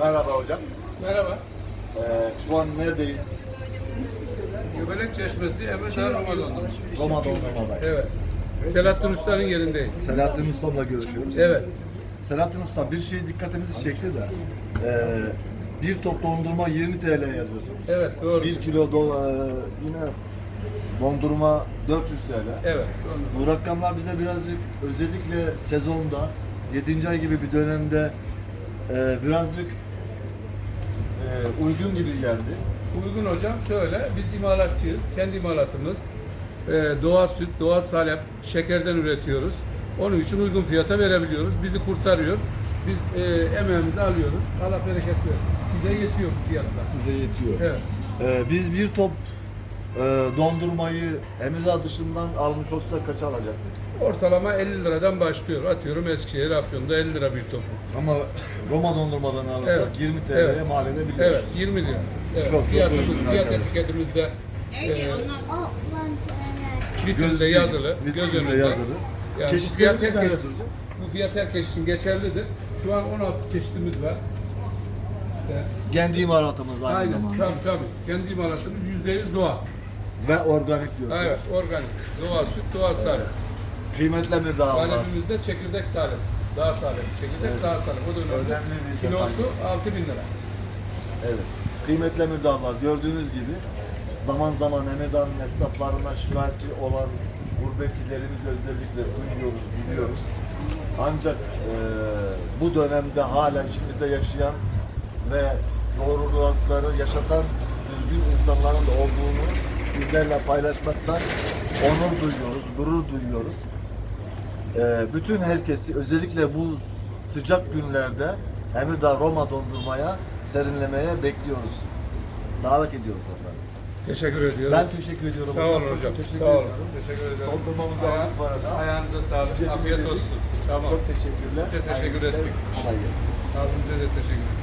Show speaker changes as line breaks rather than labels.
Merhaba hocam.
Merhaba.
Ee, şu an neredeyiz?
Göbelek Çeşmesi Emirdağ Roma'dan.
Roma Dondurma'dayız.
Evet. Selahattin Usta'nın yerindeyim.
Selahattin Usta'mla görüşüyoruz.
Evet.
Selahattin Usta bir şey dikkatimizi çekti de ee, bir top dondurma 20 TL yazıyorsunuz.
Evet doğru.
1 kilo do, ee, yine dondurma 400 TL.
Evet. doğru.
Bu rakamlar bize birazcık özellikle sezonda 7. ay gibi bir dönemde ee, birazcık ee, uygun gibi geldi.
Uygun hocam şöyle biz imalatçıyız. Kendi imalatımız. Ee, doğal süt, doğal salep, şekerden üretiyoruz. Onun için uygun fiyata verebiliyoruz. Bizi kurtarıyor. Biz e, emeğimizi alıyoruz. Allah bereket versin. Bize yetiyor bu fiyatlar.
Size yetiyor.
Evet.
Ee, biz bir top e, dondurmayı Emirzağ dışından almış olsak kaça alacaktık?
Ortalama 50 liradan başlıyor. Atıyorum Eskişehir, Afyon'da 50 lira bir topu.
Ama Roma dondurmadan alırsak
Evet.
20 TL'ye
Evet.
mal edebiliyoruz.
Evet, 20 lira. Evet.
Çok, çok
Fiyatımız,
uygun
fiyat
arkadaşlar.
etiketimizde e, vitrinde yazılı, göz önünde.
yazılı.
Yani bu
Çeşitleri
fiyat
nerede
herkes,
hocam?
bu fiyat herkes için geçerlidir. Şu an 16 çeşitimiz var. İşte,
Kendi imalatımız aynı
aynen,
zamanda.
tabii tabii. Kendi imalatımız %100 doğal.
Ve organik diyorsunuz.
Evet, organik. Doğal süt, doğal salep.
Kıymetli Emirdağ var.
Salepimizde çekirdek salep. Daha salep. Çekirdek
Evet.
daha salep. O da önemli.
Önemli bir
Kilosu 6000 lira.
Evet. Kıymetli Emirdağlar gördüğünüz gibi zaman zaman Emirdağ'ın esnaflarına şikayetçi olan gurbetçilerimizi özellikle duyuyoruz, biliyoruz. Ancak eee, bu dönemde hala içimizde yaşayan ve doğrulukları yaşatan düzgün insanların da olduğunu sizlerle paylaşmaktan onur duyuyoruz, gurur duyuyoruz. Eee, bütün herkesi özellikle bu sıcak günlerde Emirdağ Roma dondurmaya, serinlemeye bekliyoruz. Davet ediyoruz efendim.
Teşekkür ediyorum.
Ben teşekkür ediyorum.
Sağ olun hocam.
Teşekkür
Sağ olun.
ediyorum.
Teşekkür ederim.
Dondurmamızı
Aya-
aldık bu arada.
Ayağınıza sağlık. Afiyet olsun. Tamam.
Çok teşekkürler.
Biz de teşekkür ettik.
Kolay gelsin.
Abimize de teşekkür ederim.